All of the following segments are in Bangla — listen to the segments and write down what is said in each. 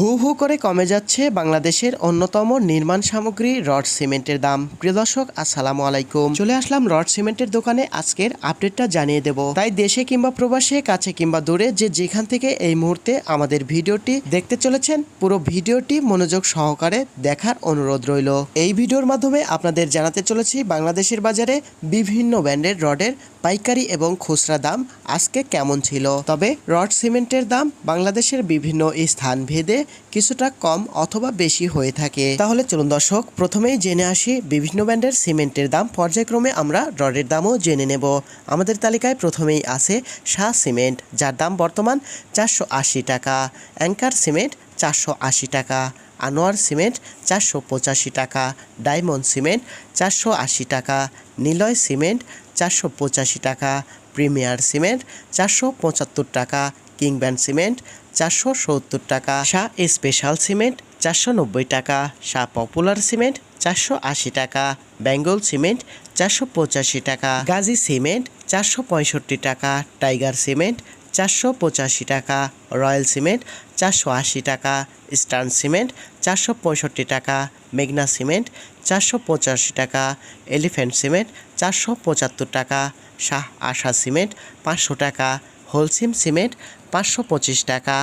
হু হু করে কমে যাচ্ছে বাংলাদেশের অন্যতম নির্মাণ সামগ্রী রড সিমেন্টের দাম। প্রিয় দর্শক, আসসালামু আলাইকুম। চলে আসলাম রড সিমেন্টের দোকানে আজকের আপডেটটা জানিয়ে দেব। তাই দেশে কিংবা প্রবাসে, কাছে কিংবা দূরে যে যেখান থেকে এই মুহূর্তে আমাদের ভিডিওটি দেখতে চলেছেন, পুরো ভিডিওটি মনোযোগ সহকারে দেখার অনুরোধ রইল। এই ভিডিওর মাধ্যমে আপনাদের জানাতে চলেছি, বাংলাদেশের বাজারে বিভিন্ন ব্র্যান্ডের রডের পাইকারি এবং খুচরা দাম আজকে কেমন ছিল? তবে রড সিমেন্টের দাম বাংলাদেশের বিভিন্ন স্থান ভেদে কিছুটা কম অথবা বেশি হয়ে থাকে। তাহলে চলুন দর্শক, প্রথমেই জেনে আসি বিভিন্ন ব্র্যান্ডের সিমেন্টের দাম। পর্যায়ক্রমে আমরা রডের দামও জেনে নেব। আমাদের তালিকায় প্রথমেই আছে শাহ সিমেন্ট, যার দাম বর্তমান চারশো আশি টাকা, অ্যাঙ্কার সিমেন্ট চারশো আশি টাকা, আনোয়ার সিমেন্ট চারশো পঁচাশি টাকা, ডায়মন্ড সিমেন্ট চারশো আশি টাকা, নিলয় সিমেন্ট চারশো পঁচাশি টাকা, প্রিমিয়ার সিমেন্ট চারশো পঁচাত্তর টাকা কিংব্যান্ড সিমেন্ট চারশো সত্তর টাকা শাহ স্পেশাল সিমেন্ট চারশো নব্বই টাকা শাহ পপুলার সিমেন্ট চারশো আশি টাকা বেঙ্গল সিমেন্ট চারশো পঁচাশি টাকা গাজী সিমেন্ট চারশো পঁয়ষট্টি টাকা টাইগার সিমেন্ট চারশো পঁচাশি টাকা রয়্যাল সিমেন্ট চারশো আশি টাকা স্টার্ন সিমেন্ট চারশো পঁয়ষট্টি টাকা মেঘনা সিমেন্ট চারশো পঁচাশি টাকা এলিফ্যান্ট সিমেন্ট চারশো পঁচাত্তর টাকা শাহ আশা সিমেন্ট পাঁচশো টাকা হোলসিম সিমেন্ট পাঁচশো পঁচিশ টাকা,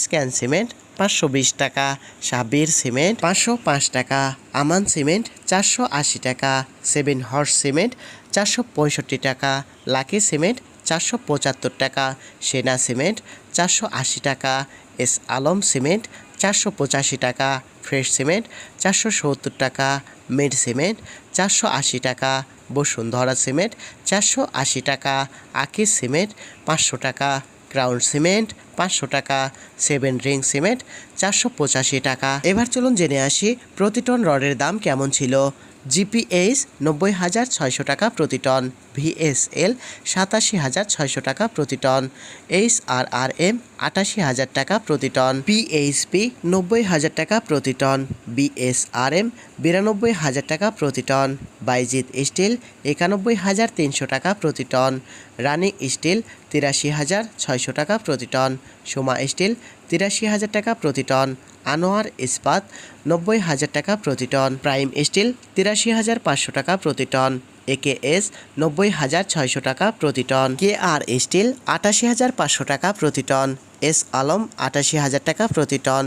স্ক্যান সিমেন্ট পাঁচশো বিশ টাকা, সাবির সিমেন্ট পাঁচশো পাঁচ টাকা, আমান সিমেন্ট চারশো আশি টাকা, সেভেন হর্স সিমেন্ট চারশো পঁয়ষট্টি টাকা, লাকি সিমেন্ট চারশো পঁচাত্তর টাকা, সেনা সিমেন্ট চারশো আশি টাকা, এস আলম সিমেন্ট চারশো পঁচাশি টাকা, ফ্রেশ সিমেন্ট চারশো সত্তর টাকা, মিড সিমেন্ট চারশো আশি টাকা, বসুন্ধরা সিমেন্ট চারশো আশি টাকা, আকিস সিমেন্ট পাঁচশো টাকা ক্রাউন সিমেন্ট পাঁচশো টাকা সেভেন রিং সিমেন্ট চারশো পঁচাশি টাকা। এবার চলুন জেনে আসি প্রতি টন রডের দাম কেমন ছিল। জিপিএইচ নব্বই হাজার ছয়শো টাকা প্রতি টন, ভিএসএল সাতাশি হাজার ছয়শো টাকা প্রতি ton H R R M আটাশি হাজার টাকা প্রতি টন, পিএইচপি নব্বই হাজার টাকা প্রতি টন, বিএসআরএম বিরানব্বই হাজার টাকা প্রতি টন, বাইজিৎ স্টিল একানব্বই হাজার তিনশো টাকা প্রতি টন, রানিং স্টিল তিরাশি হাজার ছয়শো টাকা প্রতি টন, সোমা স্টিল তিরাশি হাজার টাকা প্রতি টন। আনোয়ার ইস্পাত, নব্বই হাজার টাকা প্রতি টন। প্রাইম স্টিল, তিরাশি হাজার পাঁচশো টাকা প্রতি টন। একেএস, নব্বই হাজার ছয়শো টাকা প্রতি টন। কে আর স্টিল, আটাশি হাজার পাঁচশো টাকা প্রতি টন। এস আলম আটাশি হাজার টাকা প্রতি টন,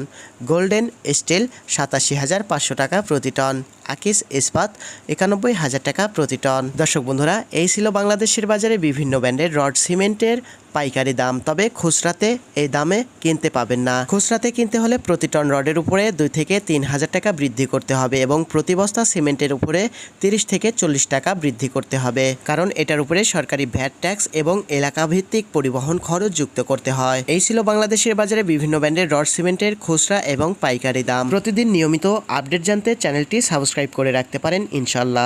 গোল্ডেন স্টিল সাতাশি হাজার পাঁচশো টাকা প্রতি টন, আকিস ইস্পাত একানব্বই হাজার টাকা প্রতি টন। দর্শক বন্ধুরা, এই ছিল বাংলাদেশের বাজারে বিভিন্ন ব্র্যান্ডের রড সিমেন্টের পাইকারি দাম। তবে খুচরাতে এই দামে কিনতে পাবেন না। খুচরাতে কিনতে হলে প্রতি টন রডের উপরে দুই থেকে তিন হাজার টাকা বৃদ্ধি করতে হবে এবং প্রতি বস্তা সিমেন্টের উপরে তিরিশ থেকে চল্লিশ টাকা বৃদ্ধি করতে হবে। কারণ এটার উপরে সরকারি ভ্যাট ট্যাক্স এবং এলাকা ভিত্তিক পরিবহন খরচ যুক্ত করতে হয়। এই ছিল বাংলাদেশের বাজারে বিভিন্ন ব্র্যান্ডের রড সিমেন্টের খুচরা এবং পাইকারি দাম। প্রতিদিন নিয়মিত আপডেট জানতে চ্যানেলটি সাবস্ক্রাইব করে রাখতে পারেন ইনশাল্লাহ